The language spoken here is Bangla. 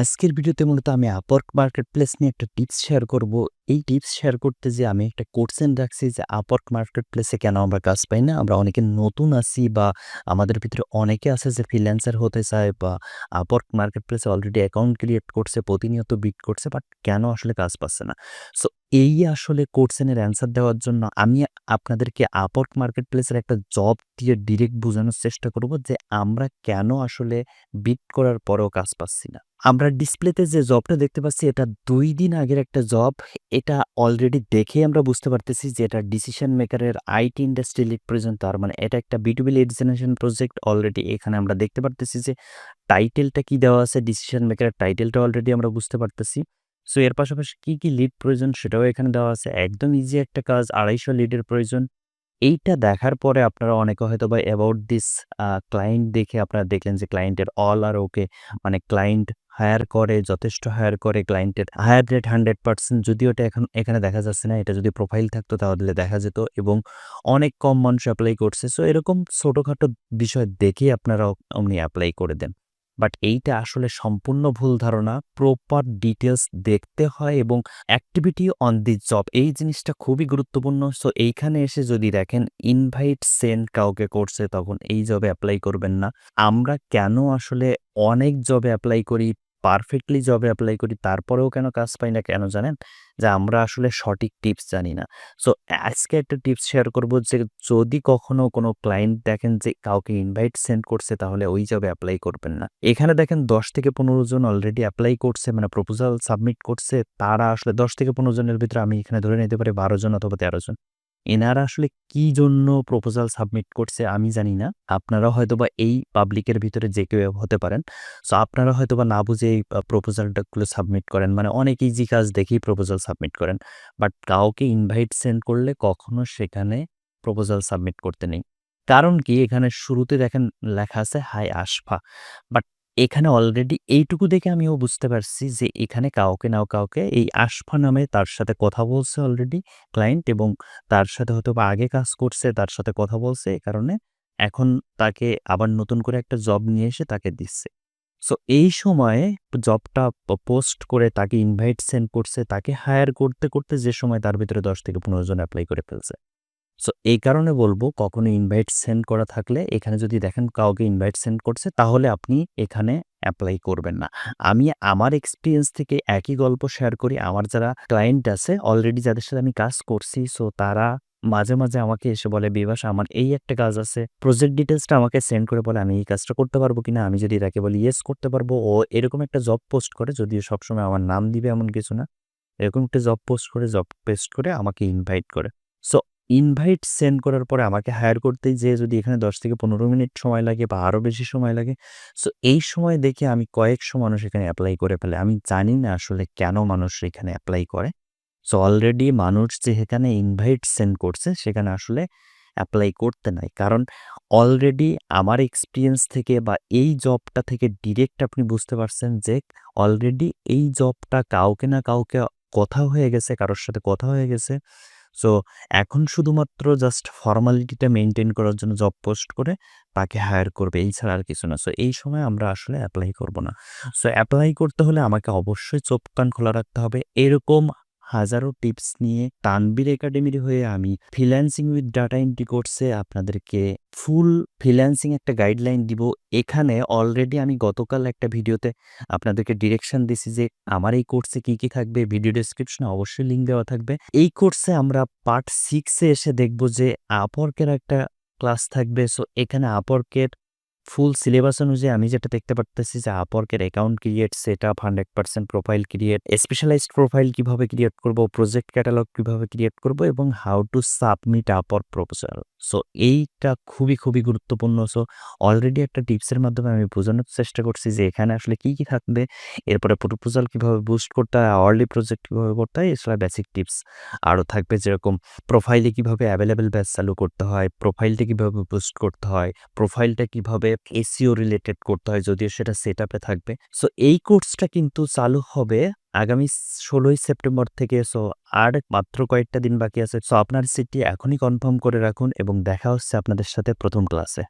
আজকের ভিডিওতে মূলত আমি আপওয়ার্ক মার্কেট প্লেস নিয়ে একটা টিপস শেয়ার করব। এই টিপস শেয়ার করতে যেয়ে আমি একটা কোশ্চেন রাখছি যে আপওয়ার্ক মার্কেট প্লেসে কেন আমরা কাজ পাই না? আমরা অনেকে নতুন আছি বা আমাদের ভিতরে অনেকে আছে যে ফ্রিল্যান্সার হতে চায় বা আপওয়ার্ক মার্কেট প্লেসে অলরেডি অ্যাকাউন্ট ক্রিয়েট করছে, প্রতিনিয়ত বিট করছে বাট কেন আসলে কাজ পাচ্ছে না? সো এই আসলে কোশ্চেনের অ্যান্সার দেওয়ার জন্য আমি আপনাদেরকে আপওয়ার্ক মার্কেট প্লেসের একটা জব দিয়ে ডিরেক্ট বোঝানোর চেষ্টা করব যে আমরা কেন আসলে বিট করার পরেও কাজ পাচ্ছি না। আমরা ডিসপ্লেতে যে জবটা দেখতে পাচ্ছি এটা দুই দিন আগের একটা জব। এটা অলরেডি দেখে আমরা বুঝতে পারতেছি যে এটা ডিসিশন মেকারের আইটি ইন্ডাস্ট্রি লিড প্রয়োজন। তার মানে এটা একটা B2B lead generation project. Already এখানে আমরা দেখতে পারতেছি যে টাইটেলটা কি দেওয়া আছে, ডিসিশন মেকারের টাইটেলটা অলরেডি আমরা বুঝতে পারতেছি। সো এর পাশাপাশি কি, কি লিড প্রয়োজন সেটাও এখানে দেওয়া আছে। একদম ইজি একটা কাজ ২৫০ লিডের প্রয়োজন। এইটা দেখার পরে আপনারা অনেকে হয়তো বা অ্যাবাউট দিস ক্লায়েন্ট দেখে আপনারা দেখলেন যে ক্লায়েন্টের অল আর ওকে মানে ক্লায়েন্ট হায়ার করে, যথেষ্ট হায়ার করে। ক্লায়েন্টের হায়ার রেট 100% যদিও এটা এখন এখানে দেখা যাচ্ছে না। এটা যদি প্রোফাইল থাকতো তাহলে দেখা যেত এবং অনেক কম মানুষ অ্যাপ্লাই করছে। সো এরকম ছোটোখাটো বিষয় দেখেই আপনারা অমনি অ্যাপ্লাই করে দেন। বাট এইটা আসলে সম্পূর্ণ ভুল ধারণা। প্রপার ডিটেলস দেখতে হয় এবং অ্যাক্টিভিটি অন দি জব এই জিনিসটা খুবই গুরুত্বপূর্ণ। সো এইখানে এসে যদি দেখেন ইনভাইট সেন্ড কাউকে করছে তখন এই জবে অ্যাপ্লাই করবেন না। আমরা কেন আসলে অনেক জবে অ্যাপ্লাই করি, পারফেক্টলি জবে অ্যাপ্লাই করি, তারপরেও কেন কাজ পাই না কেন জানেন? যে আমরা আসলে সঠিক টিপস জানি না। সো আজকে একটা টিপস শেয়ার করব যে যদি কখনো কোনো ক্লায়েন্ট দেখেন যে কাউকে ইনভাইট সেন্ড করছে, তাহলে ওই জবে অ্যাপ্লাই করবেন না। এখানে দেখেন ১০ থেকে ১৫ জন অলরেডি অ্যাপ্লাই করছে মানে প্রপোজাল সাবমিট করছে। তারা আসলে ১০ থেকে ১৫ জনের ভিতরে আমি এখানে ধরে নিতে পারি ১২ জন অথবা ১৩ জন। এনারা আসলে কি জন্য প্রপোজাল সাবমিট করছে আমি জানি না। আপনারা হয়তোবা এই পাবলিকের ভিতরে যে কেউ হতে পারেন। সো আপনারা হয়তোবা না বুঝে এই আ প্রপোজালটা গুলো সাবমিট করেন। মানে অনেক ইজি কাজ দেখেই প্রপোজাল সাবমিট করেন। বাট কাউকে ইনভাইট সেন্ড করলে কখনো সেখানে প্রপোজাল সাবমিট করতে নেই। কারণ কি এখানে শুরুতে দেখেন লেখা আছে হাই আশফা। বাট এখানে অলরেডি এইটুকু দেখে আমিও বুঝতে পারছি যে এখানে কাউকে না কাউকে এই আশফা নামে তার সাথে কথা বলছে অলরেডি ক্লায়েন্ট এবং তার সাথে হয়তো বা আগে কাজ করছে, তার সাথে কথা বলছে। এ কারণে এখন তাকে আবার নতুন করে একটা জব নিয়ে এসে তাকে দিচ্ছে। সো এই সময়ে জবটা পোস্ট করে তাকে ইনভাইট সেন্ড করছে। তাকে হায়ার করতে, করতে যে সময় তার ভিতরে ১০ থেকে ১৫ জন অ্যাপ্লাই করে ফেলছে। সো এই কারণে বলব কখনো ইনভাইট সেন্ড করা থাকলে এখানে যদি দেখেন কাউকে ইনভাইট সেন্ড করছে তাহলে আপনি এখানে অ্যাপ্লাই করবেন না। আমি আমার এক্সপিরিয়েন্স থেকে একই গল্প শেয়ার করি। আমার যারা ক্লায়েন্ট আছে অলরেডি যাদের সাথে আমি কাজ করছি সো তারা মাঝে, মাঝে আমাকে এসে বলে বিভাস আমার এই একটা কাজ আছে। প্রজেক্ট ডিটেলসটা আমাকে সেন্ড করে বলে আমি এই কাজটা করতে পারব কিনা? আমি যদি তাকে বলি ইয়েস করতে পারব। ও এরকম একটা জব পোস্ট করে যদিও সবসময় আমার নাম দিবে এমন কিছু না। এরকম একটা জব পোস্ট করে জব পেস্ট করে আমাকে ইনভাইট করে। সো ইনভাইট সেন্ড করার পরে আমাকে হায়ার করতে যেয়ে যদি এখানে ১০ থেকে ১৫ মিনিট সময় লাগে বা আরও বেশি সময় লাগে। সো এই সময় দেখে আমি কয়েকশো মানুষ এখানে অ্যাপ্লাই করে ফেলে। আমি জানি না আসলে কেন মানুষ এখানে অ্যাপ্লাই করে। সো অলরেডি মানুষ যেখানে ইনভাইট সেন্ড করছে সেখানে আসলে অ্যাপ্লাই করতে নাই। কারণ অলরেডি আমার এক্সপিরিয়েন্স থেকে বা এই জবটা থেকে ডিরেক্ট আপনি বুঝতে পারছেন যে অলরেডি এই জবটা কাউকে না কাউকে কথা হয়ে গেছে, কারোর সাথে কথা হয়ে গেছে। সো এখন শুধুমাত্র জাস্ট ফর্মালিটিটা মেনটেন করার জন্য জব পোস্ট করে তাকে হায়ার করবে। এই ছাড়া আর কিছু না। সো এই সময় আমরা আসলে অ্যাপ্লাই করব না। সো অ্যাপ্লাই করতে হলে আমাকে অবশ্যই চোখ কান খোলা রাখতে হবে। এরকম হাজারো টিপস নিয়ে তানবির একাডেমির হয়ে আমি ফ্রিল্যান্সিং উইথ ডাটা এন্ট্রি কোর্সে আপনাদেরকে ফুল ফ্রিল্যান্সিং একটা গাইডলাইন দিব। এখানে অলরেডি আমি গতকাল একটা ভিডিওতে আপনাদেরকে ডিরেকশন দিছি যে আমার এই কোর্সে কি, কি থাকবে ভিডিও ডেসক্রিপশনে অবশ্যই লিঙ্ক দেওয়া থাকবে। এই কোর্সে আমরা পার্ট 6 এ এসে দেখব যে আপওয়ার্কের একটা ক্লাস থাকবে। সো এখানে আপওয়ার্কের ফুল সিলেবাস অনুযায়ী আমি যেটা দেখতে পারতেছি যে আপওয়ার্কের account create, setup 100% profile create, specialised profile কীভাবে ক্রিয়েট করব, প্রজেক্ট ক্যাটালগ কীভাবে ক্রিয়েট করব এবং how to submit Upwork proposal. So এইটা খুবই, খুবই গুরুত্বপূর্ণ। সো অলরেডি একটা টিপসের মাধ্যমে আমি বোঝানোর চেষ্টা করছি যে এখানে আসলে কি, কি থাকবে। এরপরে প্রপোজাল কীভাবে বুস্ট করতে হয়, আওয়ারলি প্রজেক্ট কীভাবে করতে হয় এছাড়া বেসিক টিপস আরও থাকবে যেরকম প্রোফাইলে কীভাবে অ্যাভেলেবেল ব্যাচ চালু করতে হয়, প্রোফাইলটা কীভাবে বুস্ট করতে হয়, প্রোফাইলটা কীভাবে এসইও রিলেটেড করতে হয়, যদিও সেটা সেট থাকবে। সো এই কোর্সটা কিন্তু চালু হবে আগামী ১৬ই সেপ্টেম্বর থেকে। সো আর মাত্র কয়েকটা দিন বাকি আছে। সো আপনার সিটটি এখনই কনফার্ম করে রাখুন এবং দেখা হচ্ছে আপনাদের সাথে প্রথম ক্লাসে।